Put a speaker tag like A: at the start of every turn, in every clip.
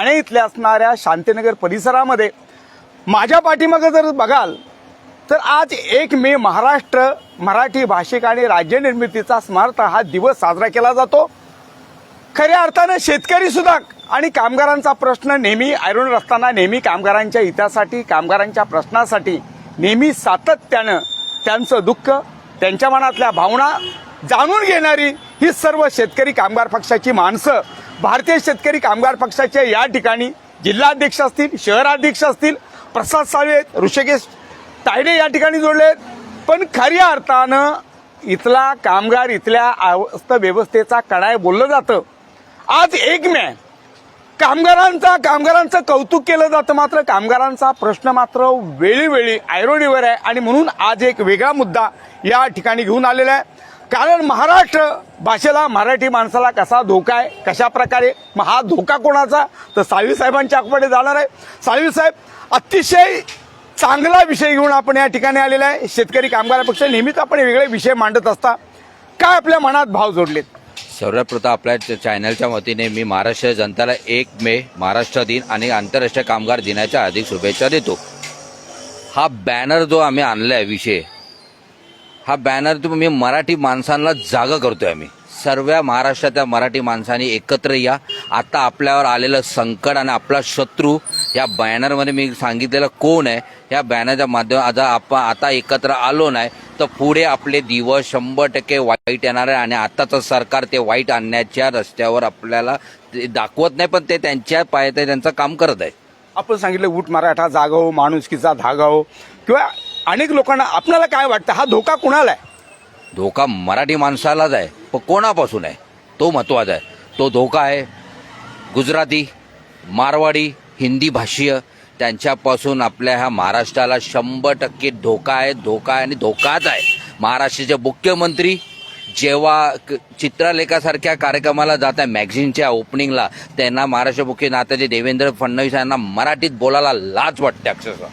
A: ठाणे इथल्या असणाऱ्या शांतीनगर परिसरामध्ये माझ्या पाठीमागं जर बघाल तर आज एक मे महाराष्ट्र मराठी भाषिक आणि राज्यनिर्मितीचा स्मारता हा दिवस साजरा केला जातो. खऱ्या अर्थानं शेतकरी सुद्धा आणि कामगारांचा प्रश्न नेहमी ऐरून असताना नेहमी कामगारांच्या हितासाठी कामगारांच्या प्रश्नासाठी नेहमी सातत्यानं त्यांचं दुःख त्यांच्या मनातल्या भावना जाणून घेणारी ही सर्व शेतकरी कामगार पक्षाची माणसं भारतीय शेतकरी कामगार पक्षाच्या या ठिकाणी जिल्हाध्यक्ष असतील शहराध्यक्ष असतील प्रसाद साळवे ऋषिकेश तायडे या ठिकाणी जोडले आहेत. पण खऱ्या अर्थानं इथला कामगार इथल्या अवस्थ व्यवस्थेचा कडाय बोललं जातं. आज एक मे कामगारांचा कामगारांचं कौतुक केलं जातं मात्र कामगारांचा प्रश्न मात्र वेळीवेळी आयरोडीवर आहे. आणि म्हणून आज एक वेगळा मुद्दा या ठिकाणी घेऊन आलेला आहे. कारण महाराष्ट्र भाषेला मराठी माणसाला कसा धोका आहे कशा प्रकारे? मग हा धोका कोणाचा? तर साळवी साहेबांच्या जाणार आहे. साळवी साहेब अतिशय चांगला विषय घेऊन आपण या ठिकाणी आलेला आहे. शेतकरी कामगारापेक्षा नेहमीच आपण वेगळे विषय मांडत असता. काय आपल्या मनात भाव जोडलेत?
B: सर्वप्रथम आपल्या चॅनलच्या वतीने मी महाराष्ट्र जनतेला एक मे महाराष्ट्र दिन आणि आंतरराष्ट्रीय कामगार दिनाच्या अधिक शुभेच्छा देतो. हा बॅनर जो आम्ही आणला आहे विषय हा बॅनर तुम्ही मराठी माणसांना जागा करतोय आम्ही. सर्व महाराष्ट्रातल्या मराठी माणसांनी एकत्र या. आता आपल्यावर आलेलं संकट आणि आपला शत्रू या बॅनरमध्ये मी सांगितलेलं कोण आहे? या बॅनरच्या माध्यमात आता आपण आता एकत्र आलो नाही तर पुढे आपले दिवस शंभर टक्के वाईट येणार आहे आणि आताचं सरकार ते वाईट आणण्याच्या रस्त्यावर आपल्याला ते दाखवत नाही पण ते त्यांच्या पायात त्यांचं काम करत आहे.
A: आपण सांगितलं उठ मराठा जागाव माणुसकीचा धागाव किंवा अनेक लोकांना आपल्याला काय वाटतं? हा धोका कुणाला आहे?
B: धोका मराठी माणसालाच आहे पण कोणापासून आहे? तो महत्त्वाचा आहे. तो धोका आहे गुजराती मारवाडी हिंदी भाषीय. त्यांच्यापासून आपल्या ह्या महाराष्ट्राला शंभर टक्के धोका आहे धोका आहे आणि धोकाच आहे. महाराष्ट्राचे मुख्यमंत्री जेव्हा चित्रलेखासारख्या कार्यक्रमाला जात आहे मॅगझिनच्या ओपनिंगला त्यांना महाराष्ट्र मुख्य नात्याचे देवेंद्र फडणवीस यांना मराठीत बोलायला लाज वाटते अक्षरशः.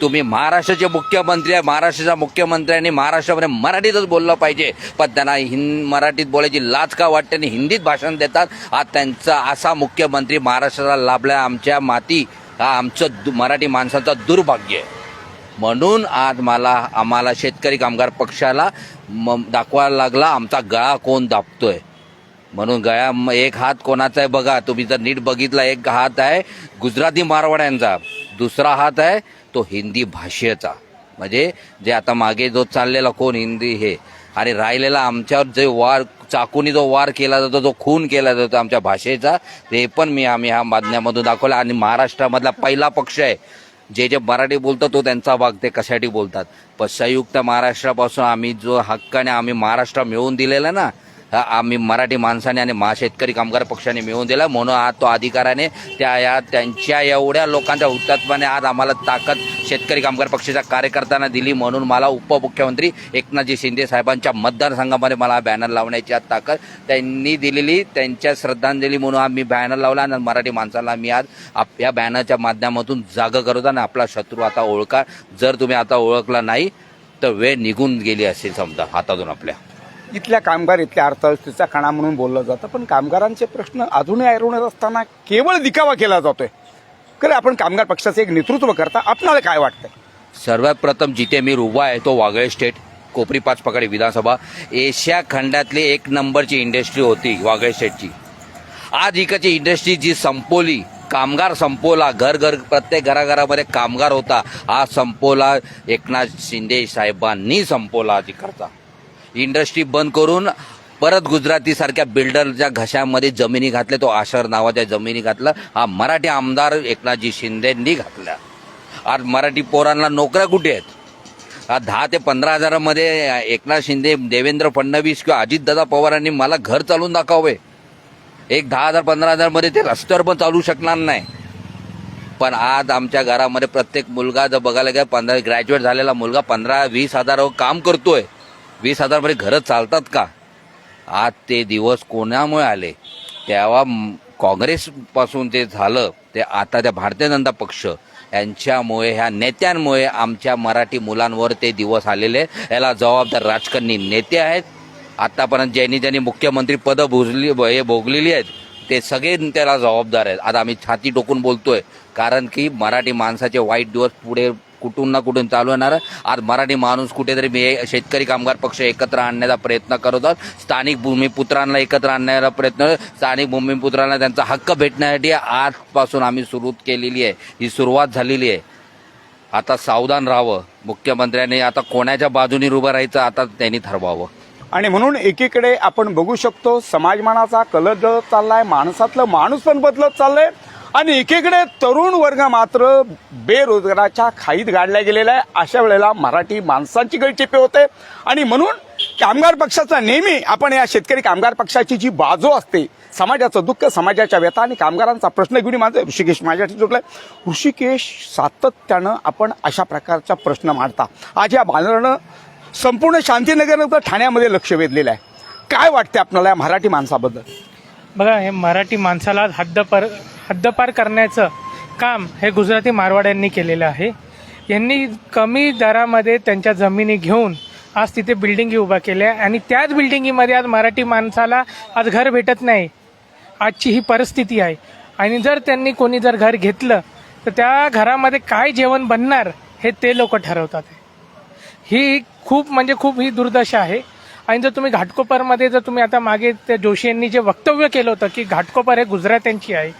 B: तुम्ही महाराष्ट्राचे मुख्यमंत्री आहे महाराष्ट्राच्या मुख्यमंत्र्यांनी महाराष्ट्रामध्ये मराठीतच बोललं पाहिजे. पण त्यांना हिंद मराठीत बोलायची लाज का वाटते आणि हिंदीत भाषण देतात? आज त्यांचा असा मुख्यमंत्री महाराष्ट्राला लाभला आमच्या माती हा आमचं दु- मराठी माणसाचं दुर्भाग्य. आहे म्हणून आज मला आम्हाला शेतकरी कामगार पक्षाला म- दाखवायला लागला आमचा गळा कोण दाबतोय? म्हणून गळ्या एक हात कोणाचा आहे बघा. तुम्ही जर नीट बघितला एक हात आहे गुजराती मारवाड्यांचा. दुसरा हात आहे तो हिंदी भाषेचा. म्हणजे जे आता मागे जो चाललेला कोण हिंदी हे आणि राहिलेला आमच्यावर जे वार चाकूनी जो वार केला जातो जो खून केला जातो आमच्या भाषेचा ते पण मी आम्ही ह्या माध्यमातून दाखवला. आणि महाराष्ट्रामधला पहिला पक्ष आहे. जे जे मराठी बोलतात तो त्यांचा भाग ते कशासाठी बोलतात? पण संयुक्त महाराष्ट्रापासून आम्ही जो हक्काने आम्ही महाराष्ट्र मिळवून दिलेला ना आम्ही मराठी माणसाने आणि महा शेतकरी कामगार पक्षाने मिळवून दिला. म्हणून आज तो अधिकाराने त्या या त्यांच्या एवढ्या लोकांच्या हुतात्म्याने आज आम्हाला ताकद शेतकरी कामगार पक्षाच्या कार्यकर्त्यांना दिली. म्हणून मला उपमुख्यमंत्री एकनाथजी शिंदे साहेबांच्या मतदारसंघामध्ये मला बॅनर लावण्याची आज ताकद त्यांनी दिलेली त्यांच्या श्रद्धांजली म्हणून आम्ही बॅनर लावला आणि मराठी माणसाला मी आज आप या बॅनरच्या माध्यमातून जागं करत आणि आपला शत्रू आता ओळखा. जर तुम्ही आता ओळखला नाही तर वेळ निघून गेली असेल समजा हातातून आपल्या.
A: इथल्या कामगार इथल्या अर्थव्यवस्थेचा कणा म्हणून बोललं जातं. पण कामगारांचे प्रश्न अजूनही ऐरवण्यात असताना केवळ दिखावा केला जातोय. खरं आपण कामगार पक्षाचं एक नेतृत्व करता आपणाला काय वाटतंय?
B: सर्वात प्रथम जिथे मी उभा आहे तो वागळे स्टेट कोपरी पाच पकडे विधानसभा. एशिया खंडातली एक नंबरची इंडस्ट्री होती वागळे स्टेटची आज इकडची इंडस्ट्री जी संपवली कामगार संपवला घर घर प्रत्येक घराघरामध्ये कामगार होता हा संपवला एकनाथ शिंदे साहेबांनी संपवला आज इकडचा इंडस्ट्री बंद करून परत गुजराती सारख्या बिल्डरच्या घशामध्ये जमिनी घातल्या तो आशर नावाच्या जमिनी घातला हा मराठी आमदार एकनाथजी शिंदेंनी घातल्या आज मराठी पोरांना नोकऱ्या कुठे आहेत? आज दहा ते पंधरा हजारामध्ये एकनाथ शिंदे देवेंद्र फडणवीस किंवा अजितदादा पवारांनी मला घर चालून दाखवावे. एक दहा हजार पंधरा हजारमध्ये ते रस्त्यावर पण चालू शकणार नाही. पण आज आमच्या घरामध्ये प्रत्येक मुलगा जर बघायला गेला पंधरा ग्रॅज्युएट झालेला मुलगा पंधरा वीस हजारावर काम करतोय. वीस हजारपर्यंत घरं चालतात का? आज ते दिवस कोणामुळे आले? तेव्हा काँग्रेसपासून ते झालं ते आता त्या भारतीय जनता पक्ष यांच्यामुळे ह्या नेत्यांमुळे आमच्या मराठी मुलांवर ते दिवस आलेले याला जबाबदार राजकारणी नेते आहेत. आतापर्यंत ज्यांनी ज्यांनी मुख्यमंत्री पदं भोजली हे भोगलेली आहेत ते सगळे त्याला जबाबदार आहेत. आता आम्ही छाती टोकून बोलतोय कारण की मराठी माणसाचे वाईट दिवस पुढे कुठून ना कुठून चालू येणार आज मराठी माणूस कुठेतरी मी शेतकरी कामगार पक्ष एकत्र आणण्याचा प्रयत्न करत आहोत स्थानिक भूमिपुत्रांना एकत्र आणण्याचा प्रयत्न स्थानिक भूमिपुत्रांना त्यांचा हक्क भेटण्यासाठी आजपासून आम्ही सुरू केलेली आहे. ही सुरुवात झालेली आहे. आता सावधान राहावं. मुख्यमंत्र्यांनी आता कोणाच्या बाजूनी उभं राहायचं आता त्यांनी ठरवावं.
A: आणि म्हणून एकीकडे आपण बघू शकतो समाजमानाचा कलर चाललाय माणसातलं माणूस पण बदलत चाललंय. आणि एकीकडे तरुण वर्ग मात्र बेरोजगाराच्या खाईत गाडला गेलेला आहे. अशा वेळेला मराठी माणसांची गळचिपे होते. आणि म्हणून कामगार पक्षाचा नेहमी आपण या शेतकरी कामगार पक्षाची जी बाजू असते समाजाचं दुःख समाजाच्या व्यथा आणि कामगारांचा प्रश्न घेऊन माझं ऋषिकेश माझ्यासाठी जोडलाय ऋषिकेश सातत्यानं आपण अशा प्रकारचा प्रश्न मांडता. आज या बांधणं संपूर्ण शांतीनगरनंतर ठाण्यामध्ये लक्ष वेधलेलं आहे. काय वाटते आपल्याला या मराठी माणसाबद्दल?
C: बघा हे मराठी माणसाला हद्दपर हद्दपार करण्याचं काम हे गुजराती मारवाड्यांनी केलेलं आहे. यांनी कमी दरामध्ये त्यांच्या जमिनी घेऊन आज तिथे बिल्डिंगी उभा केल्या आणि त्याच बिल्डिंगीमध्ये आज मराठी माणसाला आज घर भेटत नाही. आजची ही परिस्थिती आहे. आणि जर त्यांनी कोणी जर घर घेतलं तर त्या घरामध्ये काय जेवण बनणार हे ते लोक ठरवतात. ही खूप म्हणजे खूप ही दुर्दशा आहे. आणि जर तुम्ही घाटकोपरमध्ये जर तुम्ही आता मागे त्या जोशी यांनी जे वक्तव्य केलं होतं की घाटकोपर हे गुजरात्यांची आहे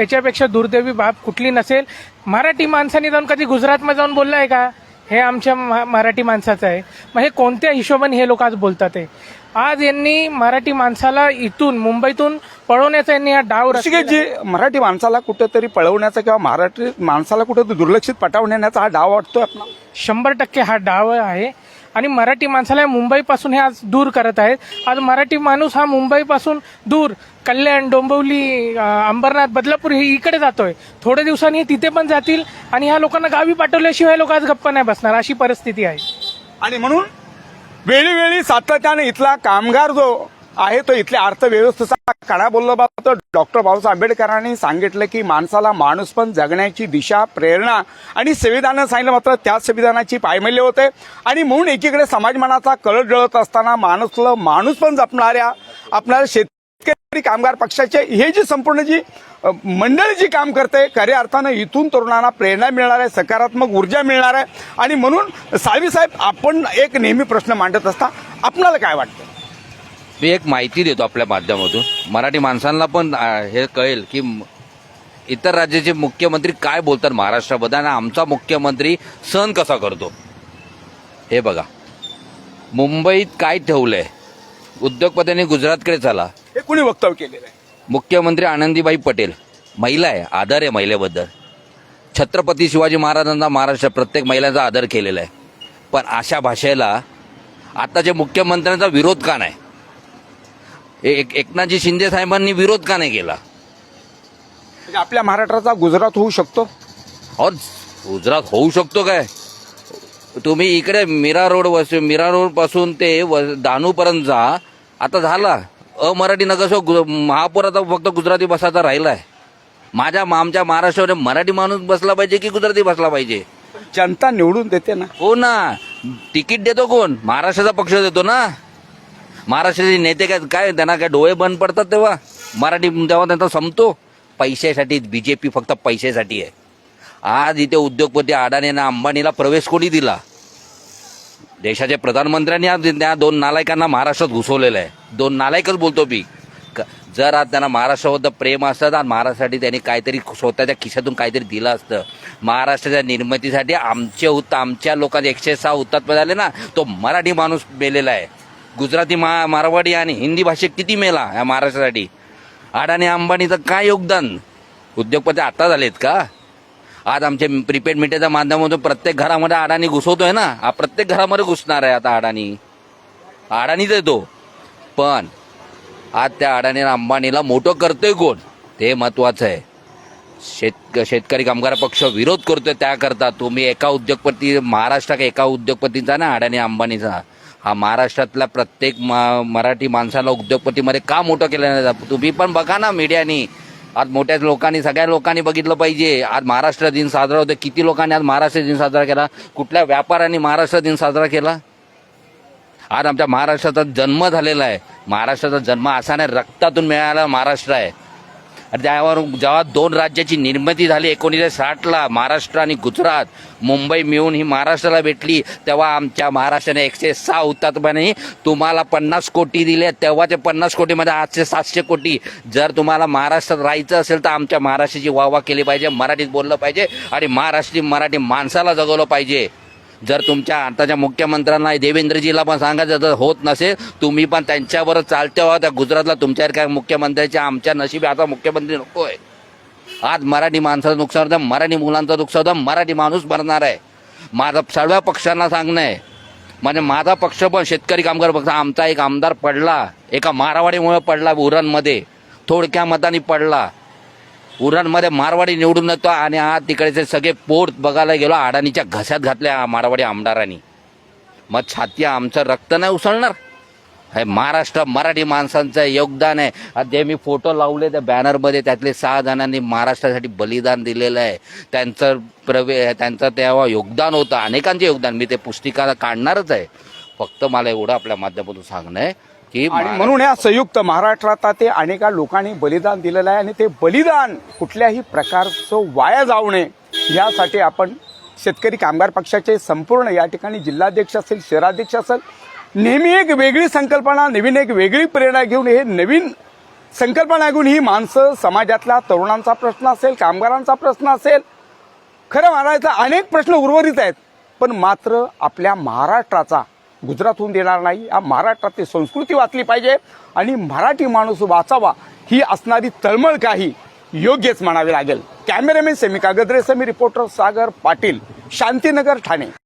C: याच्यापेक्षा दुर्दैवी बाब कुठली नसेल. मराठी माणसाने जाऊन कधी गुजरातमध्ये जाऊन बोललं आहे का? हे आमच्या मराठी माणसाचं आहे. मग हे कोणत्या हिशोबाने हे लोक आज बोलतात आहे आज यांनी मराठी माणसाला इथून मुंबईतून पळवण्याचा यांनी हा डाव
A: जी मराठी माणसाला कुठेतरी पळवण्याचा किंवा मराठी माणसाला कुठेतरी दुर्लक्षित पटावण्याचा हा डाव वाटतोय आपला?
C: शंभर टक्के हा डाव आहे. आणि मराठी माणसाला मुंबईपासून हे आज दूर करत आहेत. आज मराठी माणूस हा मुंबईपासून दूर. कल्याण डोंबिवली अंबरनाथ बदलापूर हे इकडे जातोय. थोड्या दिवसांनी हे तिथे पण जातील आणि ह्या लोकांना गावी पाठवल्याशिवाय लोक आज गप्पा नाही बसणार अशी परिस्थिती आहे.
A: आणि म्हणून वेळीवेळी सातत्याने इथला कामगार जो आहे तो इथल्या अर्थव्यवस्थेचा कणा बोललो बाबत डॉक्टर बाबासाहेब आंबेडकरांनी सांगितलं की माणसाला माणूस पण जगण्याची दिशा प्रेरणा आणि संविधानानं सांगितलं मात्र त्याच संविधानाची पायमल्य होते. आणि म्हणून एकीकडे समाजमानाचा कळत जळत असताना माणूसला माणूस पण जपणाऱ्या आपणाऱ्या शेतकरी कामगार पक्षाचे हे जी संपूर्ण जी मंडळी जी काम करते खऱ्या अर्थानं इथून तरुणांना प्रेरणा मिळणार आहे सकारात्मक ऊर्जा मिळणार आहे. आणि म्हणून साळवी साहेब आपण एक नेहमी प्रश्न मांडत असता आपणाला काय वाटतं?
B: मी एक माहिती देतो आपल्या माध्यमातून. मराठी माणसांना पण हे कळेल की इतर राज्याचे मुख्यमंत्री काय बोलतात महाराष्ट्राबद्दल आणि आमचा मुख्यमंत्री सण कसा करतो. हे बघा. मुंबईत काय ठेवलंय? उद्योगपत्यांनी गुजरातकडे चला.
A: हे कुणी वक्तव्य केलेलं आहे?
B: मुख्यमंत्री आनंदीबाई पटेल. महिला आहे आदर आहे महिलेबद्दल. छत्रपती शिवाजी महाराजांचा महाराष्ट्र प्रत्येक महिलांचा आदर केलेला आहे. पण अशा भाषेला आताच्या मुख्यमंत्र्यांचा विरोध का नाही? एक एकनाथजी शिंदे साहेबांनी विरोध का नाही केला?
A: म्हणजे आपल्या महाराष्ट्राचा गुजरात होऊ शकतो?
B: और गुजरात होऊ शकतो काय? तुम्ही इकडे मीरा रोड वस मीरा रोडपासून ते व- दानूपर्यंत जा. आता झाला. अमराठी नगरसेवक गु- महापौराचा फक्त गुजराती बसायचा राहिलाय. माझ्या आमच्या महाराष्ट्रामध्ये मराठी माणूस बसला पाहिजे की गुजराती बसला पाहिजे?
A: जनता निवडून देते ना.
B: हो ना. तिकीट देतो कोण? महाराष्ट्राचा पक्ष देतो ना. महाराष्ट्राचे नेते काय काय त्यांना काय डोळे बंद पडतात तेव्हा? मराठी तेव्हा त्यांचा संपतो. पैशासाठी बी जे पी फक्त पैशासाठी आहे. आज इथे उद्योगपती अडाणीना अंबानीला प्रवेश कोणी दिला? देशाच्या प्रधानमंत्र्यांनी आज त्या दोन नालायकांना महाराष्ट्रात घुसवलेलं आहे. दोन नालायकच बोलतो मी. क- जर आज त्यांना महाराष्ट्राबद्दल प्रेम असतं तर महाराष्ट्रासाठी त्यांनी काहीतरी स्वतःच्या खिशातून काहीतरी दिलं असतं. महाराष्ट्राच्या निर्मितीसाठी आमचे होतं आमच्या लोकांचे एकशे सहा हुतात्मा झाले ना तो मराठी माणूस मेलेला आहे. गुजराती मा मारवाडी आणि हिंदी भाषेत किती मेला या महाराष्ट्रासाठी? अडाणी अंबानीचं काय योगदान? उद्योगपती आता झालेत का? आज आमच्या प्रीपेड मीटरच्या माध्यमातून प्रत्येक घरामध्ये अडाणी घुसवतोय ना? हा प्रत्येक घरामध्ये घुसणार आहे आता अडाणी. अडाणीच आहे तो. पण आज त्या अडाणी अंबानीला मोठं करतोय कोण? ते महत्वाचं आहे. शेतक शेतकरी कामगार पक्ष विरोध करतोय त्याकरता तुम्ही एका उद्योगपती महाराष्ट्रात एका उद्योगपतीचा ना अडाणी अंबानीचा? हा महाराष्ट्रातल्या प्रत्येक मा- मराठी माणसाला उद्योगपतीमध्ये का मोठं केलं नाही तुम्ही पण बघा ना मीडियानी. आज मोठ्या लोकांनी सगळ्या लोकांनी बघितलं पाहिजे. आज महाराष्ट्र दिन साजरा होतो किती लोकांनी आज महाराष्ट्र दिन साजरा केला? कुठल्या व्यापाऱ्यांनी महाराष्ट्र दिन साजरा केला? आज आमच्या महाराष्ट्राचा जन्म झालेला आहे. महाराष्ट्राचा जन्म असा नाही रक्तातून मिळाला महाराष्ट्र आहे. आणि त्यावर जेव्हा दोन राज्याची निर्मिती झाली एकोणीसशे साठला महाराष्ट्र आणि गुजरात मुंबई मिळून ही महाराष्ट्राला भेटली तेव्हा आमच्या महाराष्ट्राने एकशे सहा हुतात्म्याने तुम्हाला पन्नास कोटी दिले तेव्हा ते पन्नास कोटीमध्ये आजचे सातशे कोटी. जर तुम्हाला महाराष्ट्रात राहायचं असेल तर आमच्या महाराष्ट्राची वाहवा केली पाहिजे मराठीत बोललं पाहिजे आणि महाराष्ट्री मराठी माणसाला जगवलं पाहिजे. जर तुमच्या आताच्या मुख्यमंत्र्यांना देवेंद्रजीला पण सांगायचं जर होत नसेल तुम्ही पण त्यांच्यावर चालते व्हा. त्या गुजरातला तुमच्यासारख्या मुख्यमंत्र्याच्या आमच्या नशिबी आता मुख्यमंत्री नको आहे आज मराठी माणसाचं नुकसान होतं मराठी मुलांचं नुकसान होतं मराठी माणूस मरणार आहे. माझं सर्व पक्षांना सांगणं आहे. म्हणजे माझा पक्ष पण शेतकरी कामगार पक्ष आमचा एक आमदार पडला एका मारवाडीमुळे पडला उरणमध्ये थोडक्या मताने पडला. उरणमध्ये मारवाडी निवडून येतो आणि हा तिकडचे सगळे पोट बघायला गेलो अडाणीच्या घशात घातल्या मारवाडी आमदारांनी. मग छाती आमचं रक्त नाही उसळणार. हे महाराष्ट्र मराठी माणसांचं योगदान आहे. आज जे मी फोटो लावले त्या बॅनरमध्ये त्यातले सहा जणांनी महाराष्ट्रासाठी बलिदान दिलेलं आहे. त्यांचं प्रवे त्यांचं तेव्हा योगदान होतं. अनेकांचे योगदान. मी ते पुस्तिका काढणारच आहे. फक्त मला एवढं आपल्या माध्यमातून सांगणं आहे. की
A: आणि म्हणून या संयुक्त महाराष्ट्रात ते अनेका लोकांनी बलिदान दिलेलं आहे आणि ते बलिदान कुठल्याही प्रकारचं वाया जाऊ नये. यासाठी आपण शेतकरी कामगार पक्षाचे संपूर्ण या ठिकाणी जिल्हाध्यक्ष असेल शहराध्यक्ष असेल नेहमी एक वेगळी संकल्पना नवीन एक वेगळी प्रेरणा घेऊन हे नवीन संकल्पना घेऊन ही माणसं समाजातल्या तरुणांचा प्रश्न असेल कामगारांचा प्रश्न असेल. खरं म्हणायचं अनेक प्रश्न उर्वरित आहेत पण मात्र आपल्या महाराष्ट्राचा गुजरातहून देणार नाही. या महाराष्ट्रातली संस्कृती वाचली पाहिजे आणि मराठी माणूस वाचावा ही असणारी तळमळ काही योग्यच म्हणावी लागेल. कॅमेरामॅन सेमिका गद्रेसमी रिपोर्टर सागर पाटील शांतीनगर ठाणे.